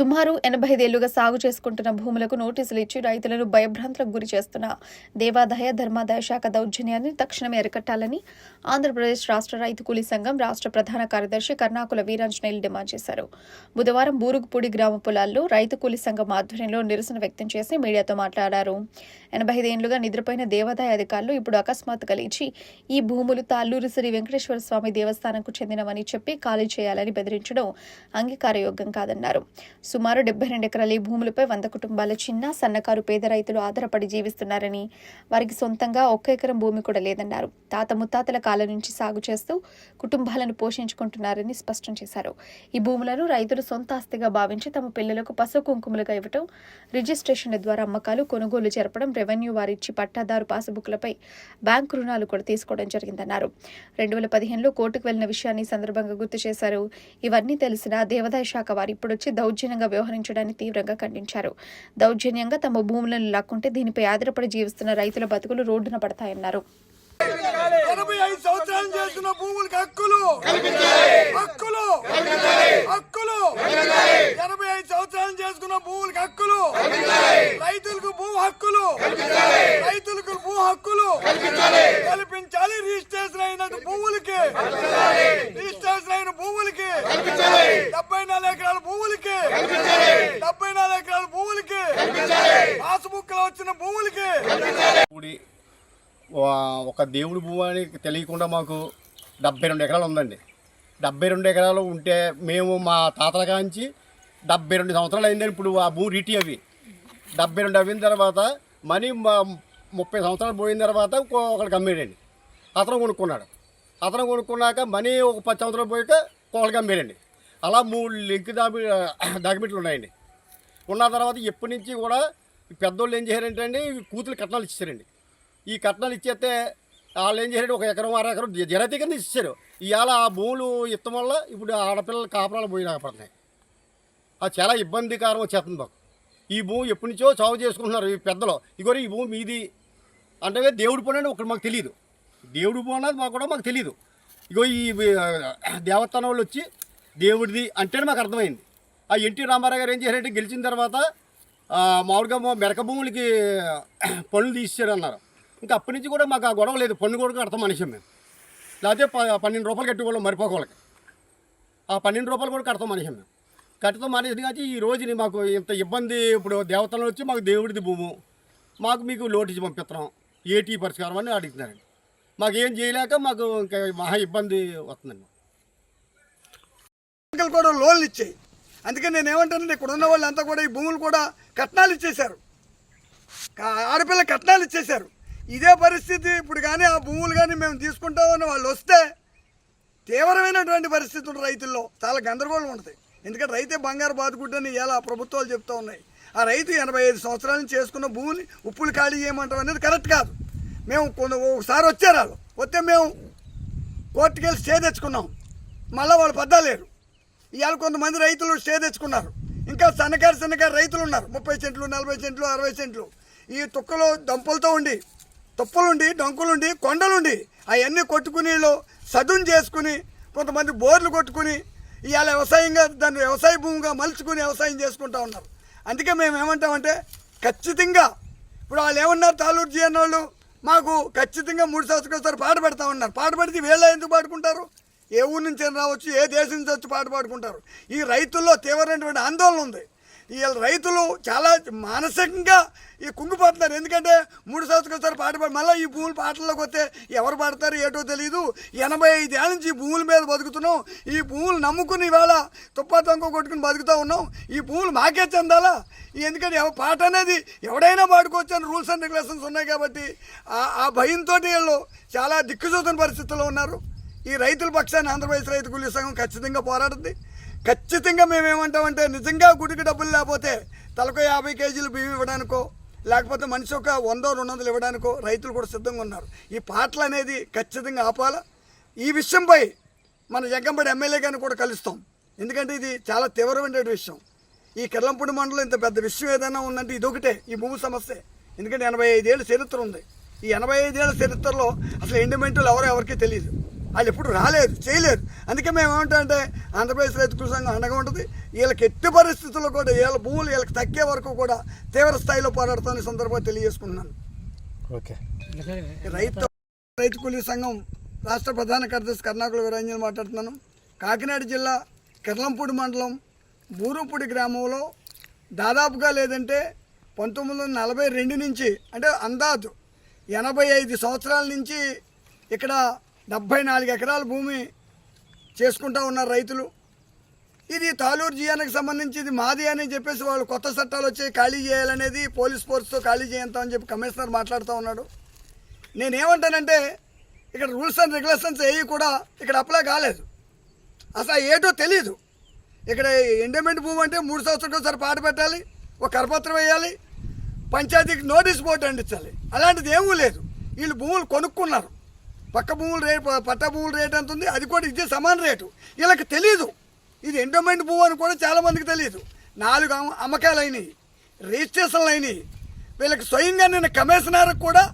సుమారు ఎనభై ఐదేళ్ళుగా సాగు చేసుకుంటున్న భూములకు నోటీసులు ఇచ్చి రైతులను భయభ్రాంతులకు గురి చేస్తున్న దేవాదాయ ధర్మాదాయ శాఖ దౌర్జన్యాన్ని తక్షణమే అరికట్టాలని ఆంధ్రప్రదేశ్ రాష్ట్ర రైతు కూలీ సంఘం రాష్ట్ర ప్రధాన కార్యదర్శి కర్ణాకుల వీరాంజనేయులు డిమాండ్ చేశారు. బుధవారం బూరుగుపూడి గ్రామ పొలాల్లో రైతు కూలీ సంఘం ఆధ్వర్యంలో నిరసన వ్యక్తం చేసి మీడియాతో మాట్లాడారు. ఎనభై ఐదేళ్ళుగా నిద్రపోయిన దేవాదాయ అధికారులు ఇప్పుడు అకస్మాత్తుగా లేచి ఈ భూములు తాళ్ళూరు శ్రీ వెంకటేశ్వర స్వామి దేవస్థానంకు చెందినవని చెప్పి ఖాళీ చేయాలని బెదిరించడం అంగీకారయోగ్యం కాదన్నారు. సుమారు డెబ్బై రెండు ఎకరాల ఈ భూములపై వంద కుటుంబాల చిన్న సన్నకారు పేద రైతులు ఆధారపడి జీవిస్తున్నారని వారికి సొంతంగా ఒక్క ఎకరం భూమి కూడా లేదన్నారు. తాత ముత్తాతల కాలం నుంచి సాగు చేస్తూ కుటుంబాలను పోషించుకుంటున్నారని స్పష్టం చేశారు. ఈ భూములను రైతులు సొంత ఆస్తిగా భావించి తమ పిల్లలకు పశు కుంకుమలుగా ఇవ్వటం రిజిస్ట్రేషన్ల ద్వారా అమ్మకాలు కొనుగోలు జరపడం రెవెన్యూ వారిచ్చి పట్టాదారు పాసుబుక్లపై బ్యాంకు రుణాలు కూడా తీసుకోవడం జరిగిందన్నారు. రెండు వేల పదిహేనులో కోర్టుకు వెళ్ళిన విషయాన్ని సందర్భంగా గుర్తు చేశారు. ఇవన్నీ తెలిసిన దేవాదాయ శాఖ వారు ఇప్పుడొచ్చి దౌర్జన్యంగా వ్యవహరించడాన్ని తీవ్రంగా ఖండించారు. దౌర్జన్యంగా తమ భూములను లాక్కుంటే దీనిపై ఆధారపడి జీవిస్తున్న రైతుల బతుకులు రోడ్డున పడతాయన్నారు. ఎనభై ఐదు సంవత్సరాలు చేసిన భూములకు హక్కులు! హక్కులు! హక్కులు! ఎనభై ఐదు సంవత్సరాలు చేసుకున్న భూములకు హక్కులు! రైతులకు భూ హక్కులు! రైతులకు భూ హక్కులు! కల్పించాలి! రిజిస్ట్రేషన్ అయిన భూములకి రిజిస్ట్రేషన్ అయిన భూములకి డెబ్బై నాలుగు ఎకరాల భూములకి డెబ్బై నాలుగు ఎకరాల భూములకి పాసుబుక్లో వచ్చిన భూములకి గుడి ఒక దేవుడి భూమి అని తెలియకుండా మాకు డెబ్బై రెండు ఎకరాలు ఉందండి. డెబ్బై రెండు ఎకరాలు ఉంటే మేము మా తాతల కాంచి డెబ్బై రెండు సంవత్సరాలు అయిందని ఇప్పుడు ఆ భూమి రీటి అవి. డెబ్బై రెండు అయిన తర్వాత మనీ మా ముప్పై సంవత్సరాలు పోయిన తర్వాత ఇంకో ఒకడికి అమ్మేడండి. అతను కొనుక్కున్నాడు. అతను కొనుక్కున్నాక మనీ ఒక పది సంవత్సరాలు పోయాక ఒకళ్ళకి అమ్మేడండి. అలా మూడు లింక్ దాబి డాక్యుమెంట్లు ఉన్నాయండి. ఉన్న తర్వాత ఎప్పటి నుంచి కూడా పెద్దోళ్ళు ఏం చేశారంటే అండి కూతురు కట్నాలు ఇచ్చారండి ఈ కట్నాలు ఇచ్చేస్తే వాళ్ళు ఏం చేశారు ఒక ఎకరం అర ఎకరం జరతి కింద ఇచ్చారు ఇవాళ ఆ భూములు ఇత్తం వల్ల ఇప్పుడు ఆడపిల్లల కాపురాలు పోయి రాకపోతున్నాయి. అది చాలా ఇబ్బందికరం వచ్చేస్తుంది మాకు. ఈ భూమి ఎప్పటి నుంచో సాగు చేసుకుంటున్నారు ఈ పెద్దలు. ఇగో ఈ భూమి మీది. అంటే దేవుడి పోనండి ఒకటి మాకు తెలియదు దేవుడు పోనది అన్నది మాకు కూడా మాకు తెలియదు ఇగో ఈ ఆ, దేవస్థానం వాళ్ళు వచ్చి దేవుడిది అంటేనే మాకు అర్థమైంది. ఆ ఎన్టీ రామారావు గారు ఏం చేశారంటే గెలిచిన తర్వాత మామూలుగా మెరక భూములకి పనులు తీసేసారు అన్నారు ఇంకా అప్పటి నుంచి కూడా మాకు ఆ గొడవ లేదు. పన్ను కూడా కడతాం మనిషి మేము. లేకపోతే పన్నెండు రూపాయలు కట్టుకోవాలి మరిపోకోళ్ళకి ఆ పన్నెండు రూపాయలు కూడా కడతాం మనిషి మేము. కడతాం మానేసి కానీ ఈ రోజుని మాకు ఇంత ఇబ్బంది ఇప్పుడు దేవతలు వచ్చి మాకు దేవుడిది భూము. మాకు మీకు నోటీస్ పంపిస్తున్నాం ఏటీ పరిష్కారం అని అడుగుతున్నారండి మాకు ఏం చేయలేక మాకు ఇంకా మహా ఇబ్బంది వస్తుందండి. కూడా లోన్లు ఇచ్చాయి. అందుకని నేను ఏమంటానంటే ఇక్కడ ఉన్న వాళ్ళంతా కూడా ఈ భూములు కూడా కట్నాలు ఇచ్చేశారు. ఆడపిల్ల కట్నాలు ఇచ్చేశారు. ఇదే పరిస్థితి ఇప్పుడు కానీ ఆ భూములు కానీ మేము తీసుకుంటామని వాళ్ళు వస్తే తీవ్రమైనటువంటి పరిస్థితి ఉంటుంది రైతుల్లో. చాలా గందరగోళం ఉంటుంది. ఎందుకంటే రైతే బంగారు బాదుకుంటని ఇలా ప్రభుత్వాలు చెప్తూ ఉన్నాయి. ఆ రైతు ఎనభై ఐదు సంవత్సరాలు చేసుకున్న భూమిని ఉప్పులు ఖాళీ చేయమంటాం అనేది కరెక్ట్ కాదు. మేము కొంత ఒకసారి వచ్చారు వాళ్ళు వస్తే మేము కోర్టుకెళ్ళి స్టే తెచ్చుకున్నాం. మళ్ళీ వాళ్ళు పద్దాలేరు ఇవాళ కొంతమంది రైతులు స్టే తెచ్చుకున్నారు. ఇంకా సన్నకారు సన్నకారు రైతులు ఉన్నారు. ముప్పై సెంట్లు నలభై సెంట్లు అరవై సెంట్లు. ఈ తుక్కలు దంపలతో ఉండి తుప్పలుండి డొంకులుండి కొండలుండి అవన్నీ కొట్టుకుని సదును చేసుకుని కొంతమంది బోర్లు కొట్టుకుని ఇవాళ వ్యవసాయంగా దాన్ని వ్యవసాయ భూమిగా మలుచుకుని వ్యవసాయం చేసుకుంటా ఉన్నారు. అందుకే మేము ఏమంటామంటే ఖచ్చితంగా ఇప్పుడు వాళ్ళు ఏమన్నారు తాలూరు జీ వాళ్ళు మాకు ఖచ్చితంగా మూడు సంవత్సరాలు ఒకసారి పాట పెడతా ఉన్నారు. పాట పెడితే వీళ్ళ ఎందుకు పాడుకుంటారు? ఏ ఊరు నుంచి రావచ్చు ఏ దేశం నుంచి వచ్చి పాట పాడుకుంటారు. ఈ రైతుల్లో తీవ్రమైనటువంటి ఆందోళన ఉంది. ఈ రైతులు చాలా మానసికంగా ఈ కుంగిపోతున్నారు. ఎందుకంటే మూడు సంవత్సరాలు ఒకసారి పాట పాడి మళ్ళీ ఈ భూములు పాటల్లోకి వస్తే ఎవరు పాడతారు ఏటో తెలియదు ఎనభై ఐదేళ్ళ నుంచి ఈ భూముల మీద బతుకుతున్నాం. ఈ భూములు నమ్ముకుని ఇవాళ తుప్పా కొట్టుకుని బతుకుతూ ఉన్నాం. ఈ భూములు మాకే చెందాలా? ఎందుకంటే ఎవ- పాట అనేది ఎవడైనా పాడుకోవచ్చు అని రూల్స్ అండ్ రెగ్యులేషన్స్ ఉన్నాయి కాబట్టి ఆ- ఆ భయంతో వీళ్ళు చాలా దిక్కుచూతున్న పరిస్థితుల్లో ఉన్నారు. ఈ రైతుల పక్షాన్ని ఆంధ్రప్రదేశ్ రైతు కూలీ సంఘం ఖచ్చితంగా పోరాడుతుంది ఖచ్చితంగా మేము ఏమంటామంటే నిజంగా గుడికి డబ్బులు లేకపోతే తలకు యాభై కేజీలు బియ్యం ఇవ్వడానికో లేకపోతే మనిషి ఒక వందో రెండు వందలు ఇవ్వడానికో రైతులు కూడా సిద్ధంగా ఉన్నారు. ఈ పాటలు అనేది ఖచ్చితంగా ఆపాల. ఈ విషయంపై మన జగ్గంపడి ఎమ్మెల్యే గారిని కూడా కలుస్తాం. ఎందుకంటే ఇది చాలా తీవ్రమైన విషయం. ఈ కిర్లంపూడి మండలం ఇంత పెద్ద విషయం ఏదైనా ఉందంటే ఇదొకటే ఈ భూమి సమస్య. ఎందుకంటే ఎనభై ఐదేళ్ళ చరిత్ర ఉంది. ఈ ఎనభై ఐదేళ్ళ చరిత్రలో అసలు ఎండిమెంటులు ఎవరో ఎవరికీ తెలియదు. వాళ్ళు ఎప్పుడు రాలేదు చేయలేదు అందుకే మేము ఏమంటామంటే ఆంధ్రప్రదేశ్ రైతు కృషి సంఘం అండగా ఉంటుంది. వీళ్ళకి ఎట్టి పరిస్థితుల్లో కూడా వీళ్ళ భూములు వీళ్ళకి తగ్గే వరకు కూడా తీవ్ర స్థాయిలో పోరాడుతున్న సందర్భంగా తెలియజేసుకుంటున్నాను. ఓకే. రైతు రైతు కూలీ సంఘం రాష్ట్ర ప్రధాన కార్యదర్శి కర్ణాకుల వీరాంజన్ మాట్లాడుతున్నాను. కాకినాడ జిల్లా కిర్లంపూడి మండలం బూరుపూడి గ్రామంలో దాదాపుగా లేదంటే పంతొమ్మిది వందల నలభై రెండు నుంచి అంటే అందాజు ఎనభై ఐదు సంవత్సరాల నుంచి ఇక్కడ డెబ్భై నాలుగు ఎకరాల భూమి చేసుకుంటా ఉన్నారు రైతులు. ఇది తాలూరు జియానికి సంబంధించి ఇది మాది అని చెప్పేసి వాళ్ళు కొత్త చట్టాలు వచ్చి ఖాళీ చేయాలనేది పోలీస్ ఫోర్స్తో ఖాళీ చేయంతామని చెప్పి కమిషనర్ మాట్లాడుతూ ఉన్నాడు. నేనేమంటానంటే ఇక్కడ రూల్స్ అండ్ రెగ్యులేషన్స్ ఏవి కూడా ఇక్కడ అప్లై కాలేదు. అసలు ఏటో తెలియదు ఇక్కడ ఎండమెంట్ భూమి అంటే మూడు సంవత్సరాలకు ఒకసారి పాట పెట్టాలి ఒక కరపత్రం వేయాలి పంచాయతీకి నోటీస్ బోర్డు అందించాలి. అలాంటిది ఏమీ లేదు. వీళ్ళు భూములు కొనుక్కున్నారు. పక్క భూముల రేటు పట్ట భూముల రేట్ ఎంత ఉంది? అది కూడా ఇదే సమాన రేటు. వీళ్ళకి తెలియదు ఇది ఎండోమెంట్ భూమి అని కూడా చాలామందికి తెలియదు నాలుగు అమ్మ- అమ్మకాలు అయినాయి. రిజిస్ట్రేషన్లు అయినాయి. వీళ్ళకి స్వయంగా నిన్న కమిషనర్కి కూడా